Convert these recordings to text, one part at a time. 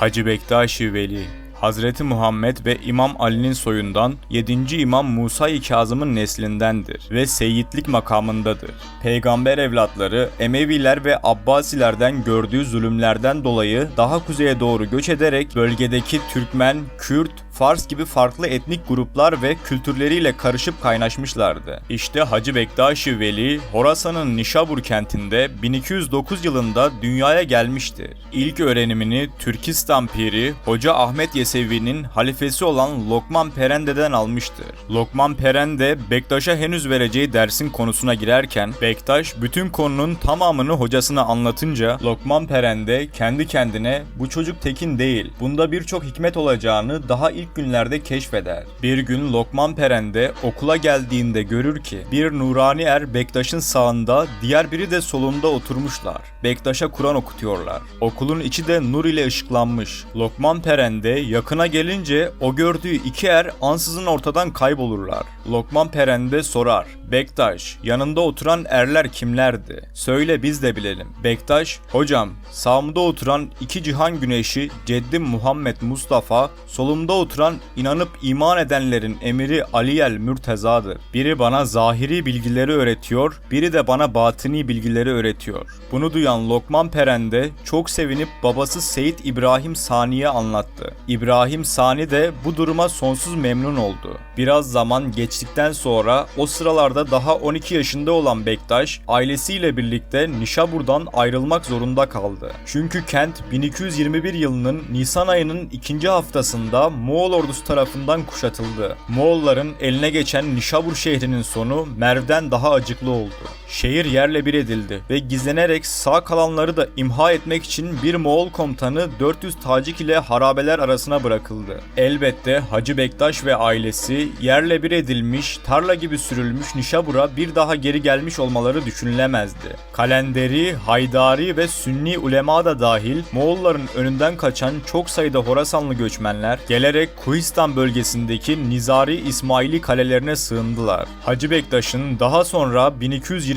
Hacı Bektaşi Veli Hazreti Muhammed ve İmam Ali'nin soyundan 7. İmam Musa-i Kazım'ın neslindendir ve seyitlik makamındadır. Peygamber evlatları Emeviler ve Abbasilerden gördüğü zulümlerden dolayı daha kuzeye doğru göç ederek bölgedeki Türkmen, Kürt, Fars gibi farklı etnik gruplar ve kültürleriyle karışıp kaynaşmışlardı. İşte Hacı Bektaşi Veli, Horasan'ın Nişabur kentinde 1209 yılında dünyaya gelmiştir. İlk öğrenimini Türkistan Piri Hoca Ahmet Yesevi'nin halifesi olan Lokman Perende'den almıştır. Lokman Perende, Bektaş'a henüz vereceği dersin konusuna girerken, Bektaş bütün konunun tamamını hocasına anlatınca Lokman Perende kendi kendine bu çocuk tekin değil, bunda birçok hikmet olacağını daha ilk günlerde keşfeder. Bir gün Lokman Perende okula geldiğinde görür ki bir nurani er Bektaş'ın sağında diğer biri de solunda oturmuşlar. Bektaş'a Kur'an okutuyorlar. Okulun içi de nur ile ışıklanmış. Lokman Perende yakına gelince o gördüğü iki er ansızın ortadan kaybolurlar. Lokman Perende sorar. Bektaş, yanında oturan erler kimlerdi? Söyle biz de bilelim. Bektaş, hocam sağımda oturan iki cihan güneşi Ceddim Muhammed Mustafa, solumda oturan inanıp iman edenlerin emiri Aliyel Mürteza'dır. Biri bana zahiri bilgileri öğretiyor, biri de bana batini bilgileri öğretiyor. Bunu duyan Lokman Perende çok sevinip babası Seyit İbrahim Sani'ye anlattı. İbrahim Sani de bu duruma sonsuz memnun oldu. Biraz zaman geçtikten sonra o sıralarda daha 12 yaşında olan Bektaş ailesiyle birlikte Nişabur'dan ayrılmak zorunda kaldı. Çünkü kent 1221 yılının Nisan ayının ikinci haftasında Moğol ordusu tarafından kuşatıldı. Moğolların eline geçen Nişabur şehrinin sonu Merv'den daha acıklı oldu. Şehir yerle bir edildi ve gizlenerek sağ kalanları da imha etmek için bir Moğol komutanı 400 tacik ile harabeler arasına bırakıldı. Elbette Hacı Bektaş ve ailesi yerle bir edilmiş, tarla gibi sürülmüş Nişabur'a bir daha geri gelmiş olmaları düşünülemezdi. Kalenderi, Haydari ve Sünni ulema da dahil Moğolların önünden kaçan çok sayıda Horasanlı göçmenler gelerek Kuhistan bölgesindeki Nizari İsmaili kalelerine sığındılar. Hacı Bektaş'ın daha sonra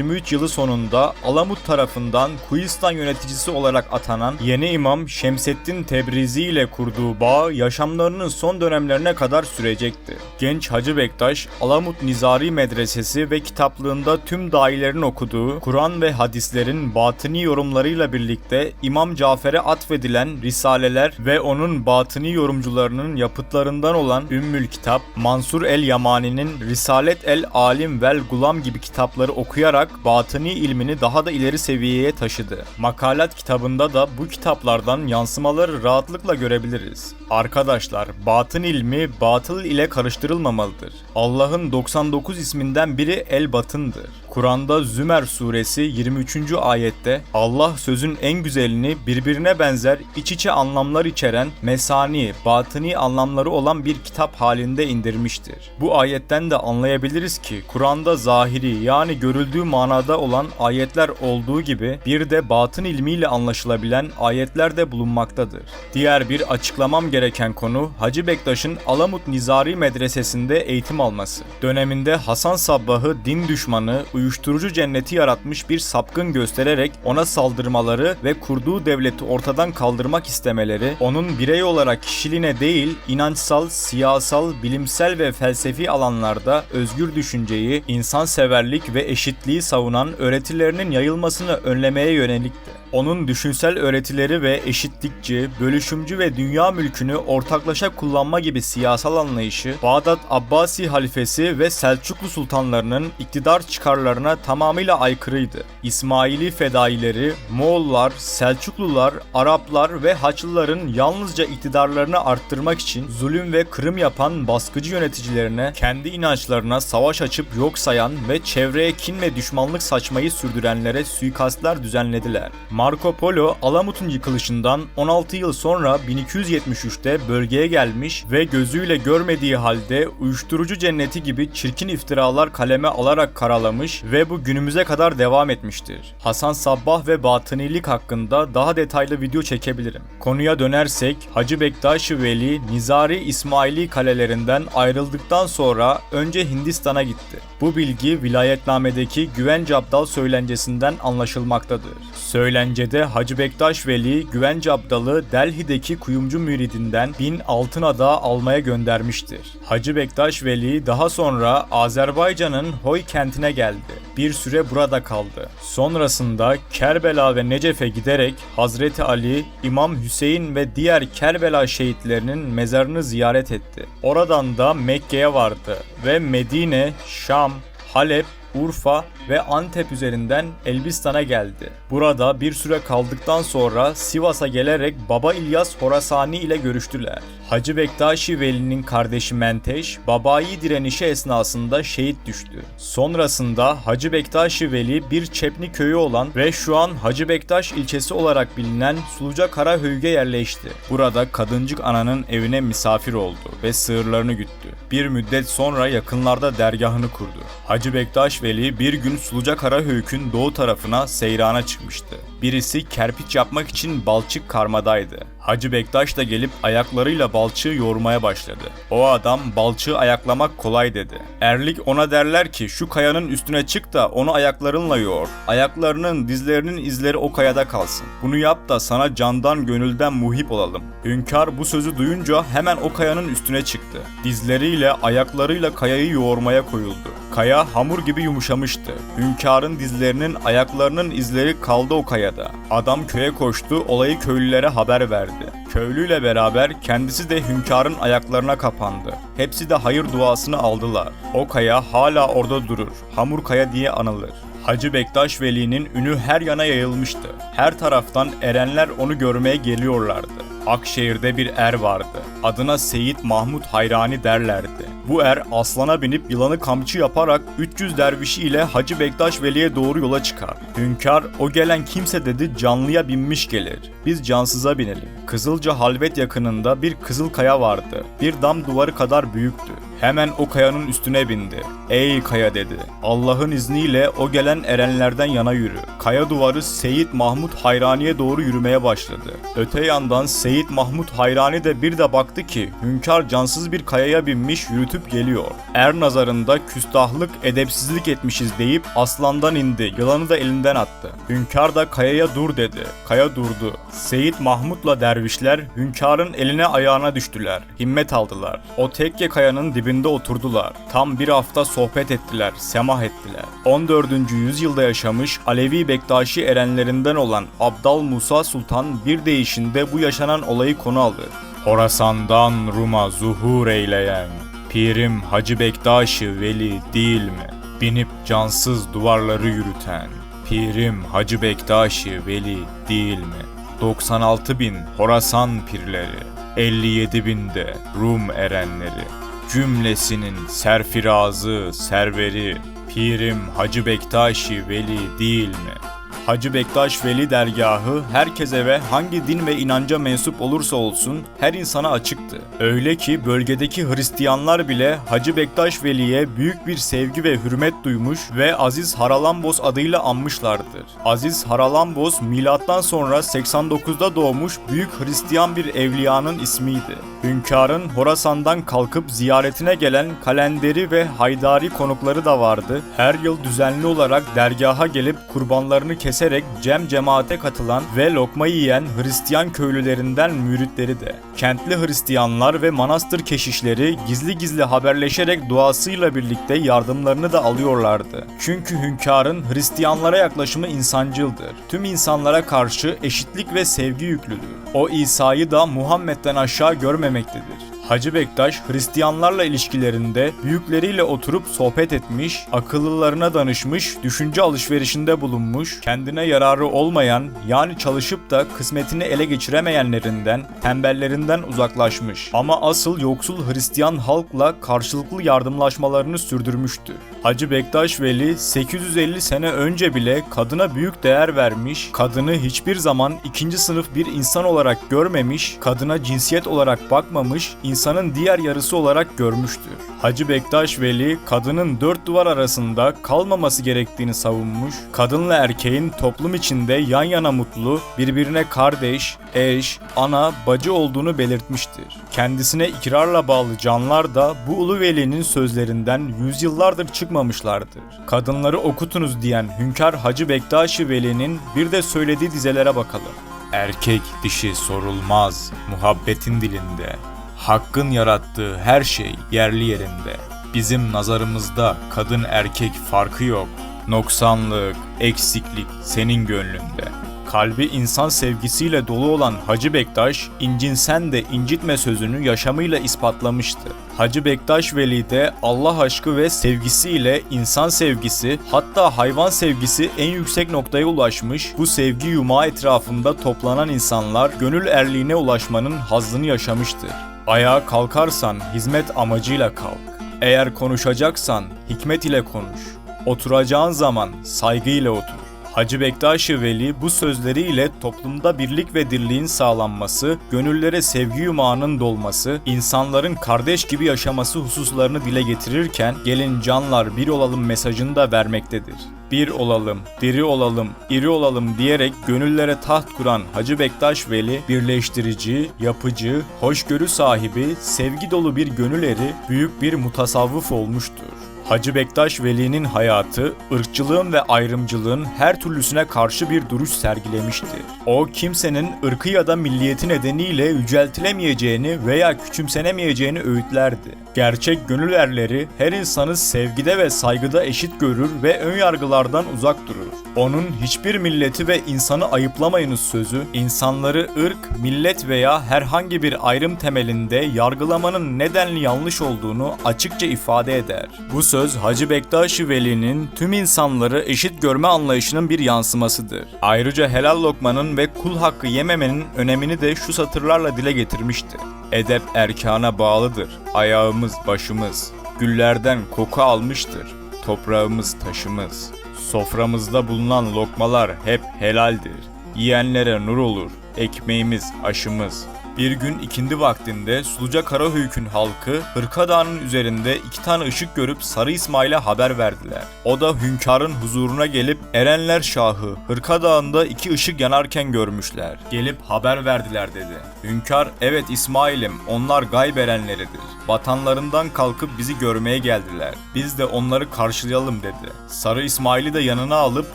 1223 yılı sonunda Alamut tarafından Kuhistan yöneticisi olarak atanan yeni imam Şemseddin Tebrizi ile kurduğu bağ yaşamlarının son dönemlerine kadar sürecekti. Genç Hacı Bektaş, Alamut Nizari Medresesi ve kitaplığında tüm dahilerin okuduğu Kur'an ve hadislerin batini yorumlarıyla birlikte İmam Cafer'e atfedilen risaleler ve onun batini yorumcularının yapıtlarından olan Ümmül Kitap, Mansur el Yamani'nin Risalet el Alim vel Gulam gibi kitapları okuyarak batini ilmini daha da ileri seviyeye taşıdı. Makalat kitabında da bu kitaplardan yansımaları rahatlıkla görebiliriz. Arkadaşlar, batın ilmi batıl ile karıştırılmamalıdır. Allah'ın 99 isminden biri el batındır. Kur'an'da Zümer suresi 23. ayette Allah sözün en güzelini birbirine benzer iç içe anlamlar içeren mesani, batıni anlamları olan bir kitap halinde indirmiştir. Bu ayetten de anlayabiliriz ki Kur'an'da zahiri yani görüldüğü manada olan ayetler olduğu gibi bir de batın ilmiyle anlaşılabilen ayetler de bulunmaktadır. Diğer bir açıklamam gereken konu Hacı Bektaş'ın Alamut Nizari Medresesi'nde eğitim alması. Döneminde Hasan Sabbah'ı din düşmanı, uyuşturucu cenneti yaratmış bir sapkın göstererek ona saldırmaları ve kurduğu devleti ortadan kaldırmak istemeleri, onun birey olarak kişiliğine değil, inançsal, siyasal, bilimsel ve felsefi alanlarda özgür düşünceyi, insanseverlik ve eşitliği savunan öğretilerinin yayılmasını önlemeye yönelikti. Onun düşünsel öğretileri ve eşitlikçi, bölüşümcü ve dünya mülkünü ortaklaşa kullanma gibi siyasal anlayışı, Bağdat Abbasi halifesi ve Selçuklu sultanlarının iktidar çıkarlarına tamamıyla aykırıydı. İsmaili fedaileri, Moğollar, Selçuklular, Araplar ve Haçlıların yalnızca iktidarlarını arttırmak için zulüm ve kırım yapan baskıcı yöneticilerine kendi inançlarına savaş açıp yok sayan ve çevreye kin ve düşmanlık saçmayı sürdürenlere suikastlar düzenlediler. Marco Polo Alamut'un yıkılışından 16 yıl sonra 1273'te bölgeye gelmiş ve gözüyle görmediği halde uyuşturucu cenneti gibi çirkin iftiralar kaleme alarak karalamış ve bu günümüze kadar devam etmiştir. Hasan Sabbah ve batınilik hakkında daha detaylı video çekebilirim. Konuya dönersek Hacı Bektaş-ı Veli Nizari İsmaili kalelerinden ayrıldıktan sonra önce Hindistan'a gitti. Bu bilgi vilayetnamedeki Güvence Abdal söylencesinden anlaşılmaktadır. Söylence Neticede Hacı Bektaş Veli güvence abdalı Delhi'deki kuyumcu müridinden bin altın ada almaya göndermiştir. Hacı Bektaş Veli daha sonra Azerbaycan'ın Hoy kentine geldi. Bir süre burada kaldı. Sonrasında Kerbela ve Necef'e giderek Hazreti Ali, İmam Hüseyin ve diğer Kerbela şehitlerinin mezarını ziyaret etti. Oradan da Mekke'ye vardı ve Medine, Şam, Halep, Urfa ve Antep üzerinden Elbistan'a geldi. Burada bir süre kaldıktan sonra Sivas'a gelerek Baba İlyas Horasani ile görüştüler. Hacı Bektaşi Veli'nin kardeşi Menteş, babayi direnişi esnasında şehit düştü. Sonrasında Hacı Bektaşi Veli bir Çepni köyü olan ve şu an Hacı Bektaş ilçesi olarak bilinen Suluca Karahöyük'e yerleşti. Burada kadıncık ananın evine misafir oldu ve sığırlarını güttü. Bir müddet sonra yakınlarda dergahını kurdu. Hacı Bektaş Veli bir gün Suluca Karahöyük'ün doğu tarafına seyrana çıkmıştı. Birisi kerpiç yapmak için balçık karmadaydı. Hacı Bektaş da gelip ayaklarıyla balçığı yoğurmaya başladı. O adam balçığı ayaklamak kolay dedi. Erlik ona derler ki şu kayanın üstüne çık da onu ayaklarınla yoğur. Ayaklarının dizlerinin izleri o kayada kalsın. Bunu yap da sana candan gönülden muhip olalım. Hünkar bu sözü duyunca hemen o kayanın üstüne çıktı. Dizleriyle ayaklarıyla kayayı yoğurmaya koyuldu. Kaya hamur gibi yumuşamıştı. Hünkârın dizlerinin ayaklarının izleri kaldı o kayada. Adam köye koştu, olayı köylülere haber verdi. Köylüyle beraber kendisi de hünkârın ayaklarına kapandı. Hepsi de hayır duasını aldılar. O kaya hala orada durur. Hamur kaya diye anılır. Hacı Bektaş Veli'nin ünü her yana yayılmıştı. Her taraftan erenler onu görmeye geliyorlardı. Akşehir'de bir er vardı. Adına Seyit Mahmut Hayrani derlerdi. Bu er aslana binip yılanı kamçı yaparak 300 dervişi ile Hacı Bektaş Veli'ye doğru yola çıkar. Hünkar o gelen kimse dedi canlıya binmiş gelir. Biz cansıza binelim. Kızılca Halvet yakınında bir kızıl kaya vardı. Bir dam duvarı kadar büyüktü. Hemen o kayanın üstüne bindi. Ey kaya dedi. Allah'ın izniyle o gelen erenlerden yana yürü. Kaya duvarı Seyit Mahmut Hayrani'ye doğru yürümeye başladı. Öte yandan Seyit Mahmut Hayrani de bir de baktı ki hünkar cansız bir kayaya binmiş yürütüp geliyor. Er nazarında küstahlık, edepsizlik etmişiz deyip aslandan indi, yılanı da elinden attı. Hünkar da kayaya dur dedi. Kaya durdu. Seyit Mahmut'la dervişler hünkarın eline ayağına düştüler. Himmet aldılar. O tekke kayanın dibinde oturdular. Tam bir hafta sohbet ettiler, semah ettiler. 14. yüzyılda yaşamış Alevi Bektaşi erenlerinden olan Abdal Musa Sultan bir deyişinde bu yaşanan olayı konu alır. Horasan'dan Rum'a zuhur eyleyen Pirim Hacı Bektaşi Veli değil mi? Binip cansız duvarları yürüten Pirim Hacı Bektaşi Veli değil mi? 96 bin Horasan pirleri 57 binde Rum erenleri Cümlesinin serfirazı, serveri Pirim Hacı Bektaşi Veli değil mi? Hacı Bektaş Veli dergahı herkese ve hangi din ve inanca mensup olursa olsun her insana açıktı. Öyle ki bölgedeki Hristiyanlar bile Hacı Bektaş Veli'ye büyük bir sevgi ve hürmet duymuş ve Aziz Haralambos adıyla anmışlardır. Aziz Haralambos milattan sonra 89'da doğmuş büyük Hristiyan bir evliyanın ismiydi. Hünkârın Horasan'dan kalkıp ziyaretine gelen kalenderi ve haydari konukları da vardı. Her yıl düzenli olarak dergaha gelip kurbanlarını keserek cem cemaate katılan ve lokma yiyen Hristiyan köylülerinden müritleri de. Kentli Hristiyanlar ve manastır keşişleri gizli gizli haberleşerek duasıyla birlikte yardımlarını da alıyorlardı. Çünkü hünkârın Hristiyanlara yaklaşımı insancıldır. Tüm insanlara karşı eşitlik ve sevgi yüklüdür. O İsa'yı da Muhammed'den aşağı görmemektedir. Hacı Bektaş Hristiyanlarla ilişkilerinde büyükleriyle oturup sohbet etmiş, akıllılarına danışmış, düşünce alışverişinde bulunmuş, kendine yararı olmayan yani çalışıp da kısmetini ele geçiremeyenlerinden, tembellerinden uzaklaşmış. Ama asıl yoksul Hristiyan halkla karşılıklı yardımlaşmalarını sürdürmüştü. Hacı Bektaş Veli 850 sene önce bile kadına büyük değer vermiş, kadını hiçbir zaman ikinci sınıf bir insan olarak görmemiş, kadına cinsiyet olarak bakmamış, insanın diğer yarısı olarak görmüştür. Hacı Bektaş Veli kadının dört duvar arasında kalmaması gerektiğini savunmuş, kadınla erkeğin toplum içinde yan yana mutlu, birbirine kardeş, eş, ana, bacı olduğunu belirtmiştir. Kendisine ikrarla bağlı canlar da bu ulu velinin sözlerinden yüzyıllardır çıkmamışlardır. Kadınları okutunuz diyen Hünkar Hacı Bektaşi Veli'nin bir de söylediği dizelere bakalım. Erkek dişi sorulmaz muhabbetin dilinde. Hakkın yarattığı her şey yerli yerinde. Bizim nazarımızda kadın erkek farkı yok. Noksanlık, eksiklik senin gönlünde. Kalbi insan sevgisiyle dolu olan Hacı Bektaş, incinsen de incitme sözünü yaşamıyla ispatlamıştı. Hacı Bektaş Veli de Allah aşkı ve sevgisiyle insan sevgisi, hatta hayvan sevgisi en yüksek noktaya ulaşmış, bu sevgi yumağı etrafında toplanan insanlar gönül erliğine ulaşmanın hazzını yaşamıştır. Ayağa kalkarsan hizmet amacıyla kalk. Eğer konuşacaksan hikmet ile konuş. Oturacağın zaman saygıyla otur. Hacı Bektaş-ı Veli bu sözleriyle toplumda birlik ve dirliğin sağlanması, gönüllere sevgi yumağının dolması, insanların kardeş gibi yaşaması hususlarını dile getirirken gelin canlar bir olalım mesajını da vermektedir. Bir olalım, diri olalım, iri olalım diyerek gönüllere taht kuran Hacı Bektaş Veli birleştirici, yapıcı, hoşgörü sahibi, sevgi dolu bir gönül eri, büyük bir mutasavvıf olmuştur. Hacı Bektaş Veli'nin hayatı, ırkçılığın ve ayrımcılığın her türlüsüne karşı bir duruş sergilemiştir. O kimsenin ırkı ya da milliyeti nedeniyle yüceltilemeyeceğini veya küçümsenemeyeceğini öğütlerdi. Gerçek gönül erleri her insanı sevgide ve saygıda eşit görür ve ön yargılardan uzak durur. Onun hiçbir milleti ve insanı ayıplamayınız sözü, insanları ırk, millet veya herhangi bir ayrım temelinde yargılamanın nedenli yanlış olduğunu açıkça ifade eder. Bu söz Hacı Bektaşi Veli'nin tüm insanları eşit görme anlayışının bir yansımasıdır. Ayrıca helal lokmanın ve kul hakkı yememenin önemini de şu satırlarla dile getirmiştir. Edep erkana bağlıdır. Ayağımız başımız. Güllerden koku almıştır. Toprağımız taşımız. Soframızda bulunan lokmalar hep helaldir. Yiyenlere nur olur. Ekmeğimiz aşımız. Bir gün ikindi vaktinde Suluca Karahöyük'ün halkı Hırka Dağı'nın üzerinde iki tane ışık görüp Sarı İsmail'e haber verdiler. O da hünkârın huzuruna gelip Erenler Şahı Hırka Dağı'nda iki ışık yanarken görmüşler. Gelip haber verdiler dedi. Hünkâr evet İsmail'im onlar gayb erenleridir. Vatanlarından kalkıp bizi görmeye geldiler. Biz de onları karşılayalım dedi. Sarı İsmail'i de yanına alıp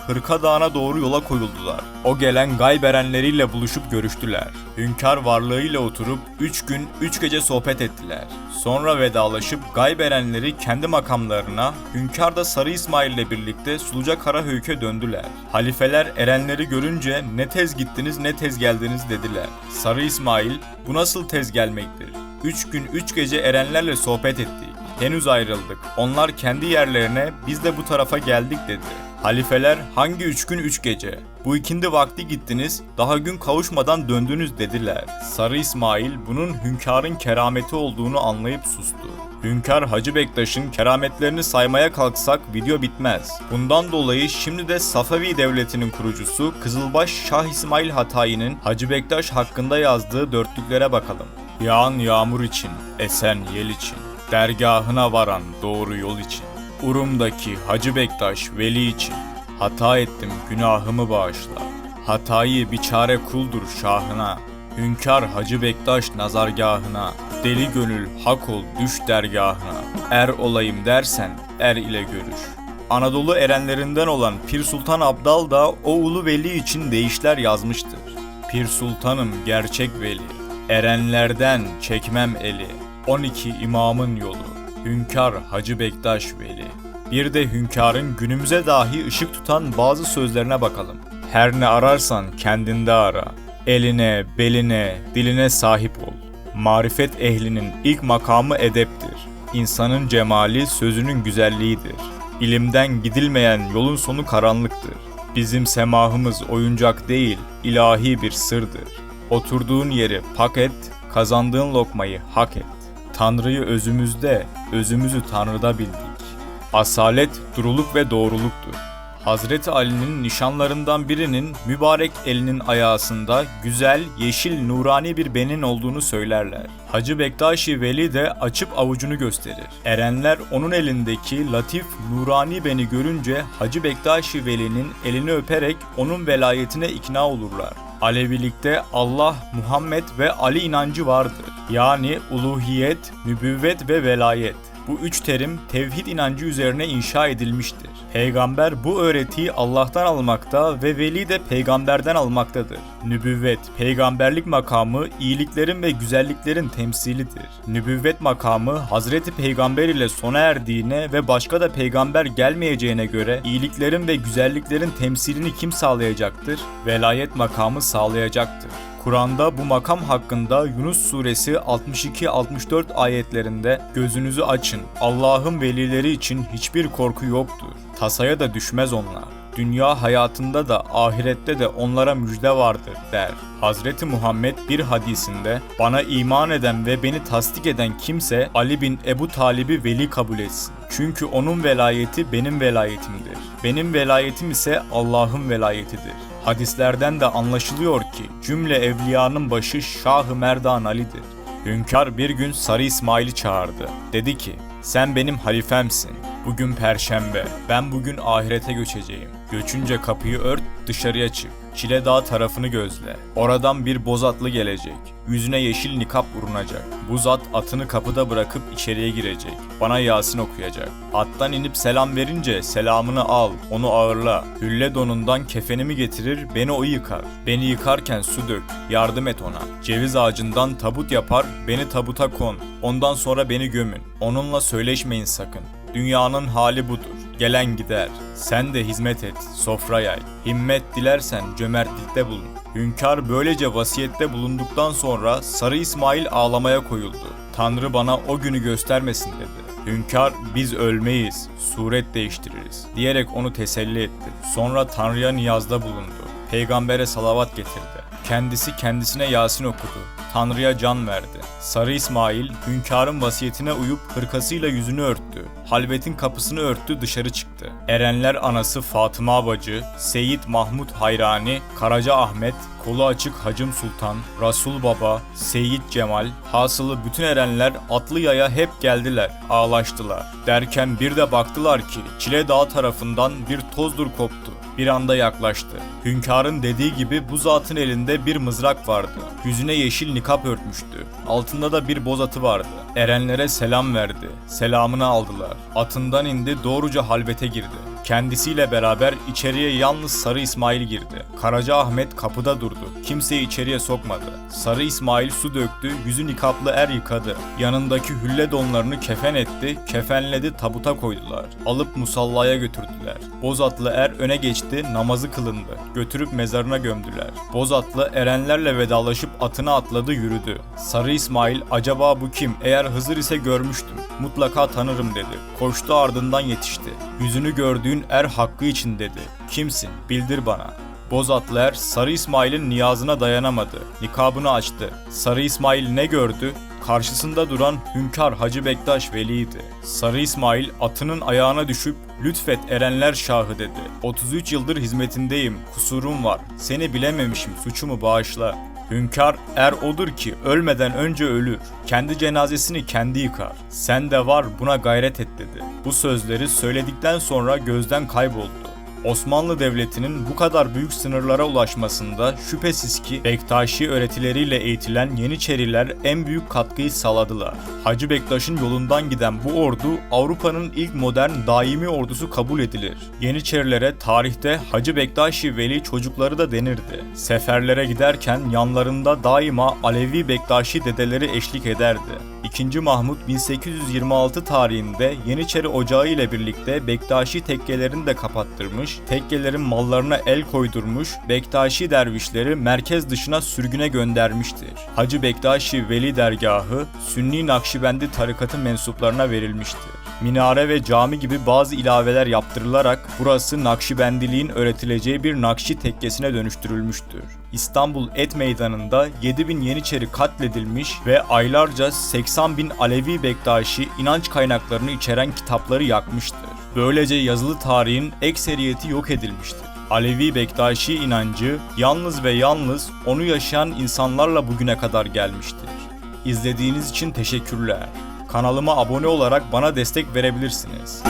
Hırka Dağı'na doğru yola koyuldular. O gelen gayb erenleriyle buluşup görüştüler. Hünkâr varlığıyla oturup 3 gün 3 gece sohbet ettiler. Sonra vedalaşıp gayb erenleri kendi makamlarına, Hünkâr da Sarı İsmail ile birlikte Suluca Karahöyük'e döndüler. Halifeler erenleri görünce ne tez gittiniz ne tez geldiniz dediler. Sarı İsmail bu nasıl tez gelmektir? Üç gün üç gece erenlerle sohbet ettik. Henüz ayrıldık. Onlar kendi yerlerine biz de bu tarafa geldik dedi. Halifeler hangi üç gün üç gece? Bu ikindi vakti gittiniz, daha gün kavuşmadan döndünüz dediler. Sarı İsmail bunun hünkârın kerameti olduğunu anlayıp sustu. Hünkâr Hacı Bektaş'ın kerametlerini saymaya kalksak video bitmez. Bundan dolayı şimdi de Safavi Devleti'nin kurucusu Kızılbaş Şah İsmail Hatayi'nin Hacı Bektaş hakkında yazdığı dörtlüklere bakalım. Yağan yağmur için, esen yel için, dergahına varan doğru yol için. Urum'daki Hacı Bektaş veli için, hata ettim günahımı bağışla. Hatayı biçare kuldur şahına, Hünkâr Hacı Bektaş nazargahına, deli gönül hak ol düş dergahına. Er olayım dersen er ile görüş. Anadolu erenlerinden olan Pir Sultan Abdal da o ulu veli için deyişler yazmıştır. Pir Sultanım gerçek veli, erenlerden çekmem eli, 12 imamın yolu, Hünkâr Hacı Bektaş veli. Bir de hünkârın günümüze dahi ışık tutan bazı sözlerine bakalım. Her ne ararsan kendinde ara. Eline, beline, diline sahip ol. Marifet ehlinin ilk makamı edeptir. İnsanın cemali sözünün güzelliğidir. İlimden gidilmeyen yolun sonu karanlıktır. Bizim semahımız oyuncak değil, ilahi bir sırdır. Oturduğun yeri pak et, kazandığın lokmayı hak et. Tanrı'yı özümüzde, özümüzü Tanrı'da bildik. Asalet, duruluk ve doğruluktur. Hazreti Ali'nin nişanlarından birinin mübarek elinin ayağısında güzel, yeşil, nurani bir benin olduğunu söylerler. Hacı Bektaşi Veli de açıp avucunu gösterir. Erenler onun elindeki latif, nurani beni görünce Hacı Bektaşi Veli'nin elini öperek onun velayetine ikna olurlar. Alevilikte Allah, Muhammed ve Ali inancı vardır. Yani uluhiyet, nübüvvet ve velayet. Bu üç terim tevhid inancı üzerine inşa edilmiştir. Peygamber bu öğretiyi Allah'tan almakta ve veli de peygamberden almaktadır. Nübüvvet, peygamberlik makamı iyiliklerin ve güzelliklerin temsilidir. Nübüvvet makamı Hazreti Peygamber ile sona erdiğine ve başka da peygamber gelmeyeceğine göre iyiliklerin ve güzelliklerin temsilini kim sağlayacaktır? Velayet makamı sağlayacaktır. Kur'an'da bu makam hakkında Yunus suresi 62-64 ayetlerinde gözünüzü açın. Allah'ın velileri için hiçbir korku yoktur. Tasaya da düşmez onlar. Dünya hayatında da ahirette de onlara müjde vardır der. Hazreti Muhammed bir hadisinde bana iman eden ve beni tasdik eden kimse Ali bin Ebu Talib'i veli kabul etsin. Çünkü onun velayeti benim velayetimdir. Benim velayetim ise Allah'ın velayetidir. Hadislerden de anlaşılıyor ki cümle evliyanın başı Şah-ı Merdan Ali'dir. Hünkar bir gün Sarı İsmail'i çağırdı. Dedi ki, sen benim halifemsin. Bugün perşembe. Ben bugün ahirete göçeceğim. Göçünce kapıyı ört, dışarıya çık. Çile Dağ tarafını gözle. Oradan bir bozatlı gelecek. Yüzüne yeşil nikap vurunacak. Bu zat atını kapıda bırakıp içeriye girecek. Bana Yasin okuyacak. Attan inip selam verince selamını al, onu ağırla. Hülle donundan kefenimi getirir, beni o yıkar. Beni yıkarken su dök, yardım et ona. Ceviz ağacından tabut yapar, beni tabuta kon. Ondan sonra beni gömün. Onunla söyleşmeyin sakın. Dünyanın hali budur. Gelen gider. Sen de hizmet et, sofra yay. Himmet dilersen cömertlikte bulun. Hünkar böylece vasiyette bulunduktan sonra Sarı İsmail ağlamaya koyuldu. Tanrı bana o günü göstermesin dedi. Hünkar biz ölmeyiz, suret değiştiririz diyerek onu teselli etti. Sonra Tanrı'ya niyazda bulundu. Peygambere salavat getirdi. Kendisi kendisine Yasin okudu. Tanrı'ya can verdi. Sarı İsmail, hünkârın vasiyetine uyup hırkasıyla yüzünü örttü. Halvetin kapısını örttü dışarı çıktı. Erenler anası Fatıma Bacı, Seyit Mahmut Hayrani, Karaca Ahmet, kolu açık Hacım Sultan, Rasul Baba, Seyit Cemal, hasılı bütün erenler atlı yaya hep geldiler, ağlaştılar. Derken bir de baktılar ki Çile Dağı tarafından bir tozdur koptu. Bir anda yaklaştı. Hünkârın dediği gibi bu zatın elinde bir mızrak vardı. Yüzüne yeşil nikap örtmüştü. Altında da bir boz atı vardı. Erenlere selam verdi. Selamını aldılar. Atından indi doğruca halvete girdi. Kendisiyle beraber içeriye yalnız Sarı İsmail girdi. Karaca Ahmet kapıda durdu. Kimseyi içeriye sokmadı. Sarı İsmail su döktü, yüzü nikaplı er yıkadı. Yanındaki hülle donlarını kefen etti, kefenledi tabuta koydular. Alıp musallaya götürdüler. Bozatlı er öne geçti, namazı kılındı. Götürüp mezarına gömdüler. Bozatlı erenlerle vedalaşıp atına atladı yürüdü. Sarı İsmail acaba bu kim? Eğer Hızır ise görmüştüm. Mutlaka tanırım dedi. Koştu ardından yetişti. Yüzünü gördüğün er hakkı için dedi. Kimsin? Bildir bana. Bozatlı er Sarı İsmail'in niyazına dayanamadı. Nikabını açtı. Sarı İsmail ne gördü? Karşısında duran Hünkar Hacı Bektaş Veli'ydi. Sarı İsmail atının ayağına düşüp lütfet erenler şahı dedi. 33 yıldır hizmetindeyim, kusurum var. Seni bilememişim, suçumu bağışla. Hünkar er odur ki ölmeden önce ölür. Kendi cenazesini kendi yıkar. Sen de var buna gayret et dedi. Bu sözleri söyledikten sonra gözden kayboldu. Osmanlı Devleti'nin bu kadar büyük sınırlara ulaşmasında şüphesiz ki Bektaşi öğretileriyle eğitilen Yeniçeriler en büyük katkıyı sağladılar. Hacı Bektaş'ın yolundan giden bu ordu Avrupa'nın ilk modern daimi ordusu kabul edilir. Yeniçerilere tarihte Hacı Bektaşi Veli çocukları da denirdi. Seferlere giderken yanlarında daima Alevi Bektaşi dedeleri eşlik ederdi. 2. Mahmut 1826 tarihinde Yeniçeri Ocağı ile birlikte Bektaşi tekkelerini de kapattırmış, tekkelerin mallarına el koydurmuş, Bektaşi dervişleri merkez dışına sürgüne göndermiştir. Hacı Bektaşi Veli dergahı Sünni Nakşibendi tarikatı mensuplarına verilmiştir. Minare ve cami gibi bazı ilaveler yaptırılarak burası Nakşibendiliğin öğretileceği bir Nakşi tekkesine dönüştürülmüştür. İstanbul Et Meydanı'nda 7000 Yeniçeri katledilmiş ve aylarca 80 bin Alevi Bektaşi inanç kaynaklarını içeren kitapları yakmıştır. Böylece yazılı tarihin ekseriyeti yok edilmiştir. Alevi Bektaşi inancı yalnız ve yalnız onu yaşayan insanlarla bugüne kadar gelmiştir. İzlediğiniz için teşekkürler. Kanalıma abone olarak bana destek verebilirsiniz.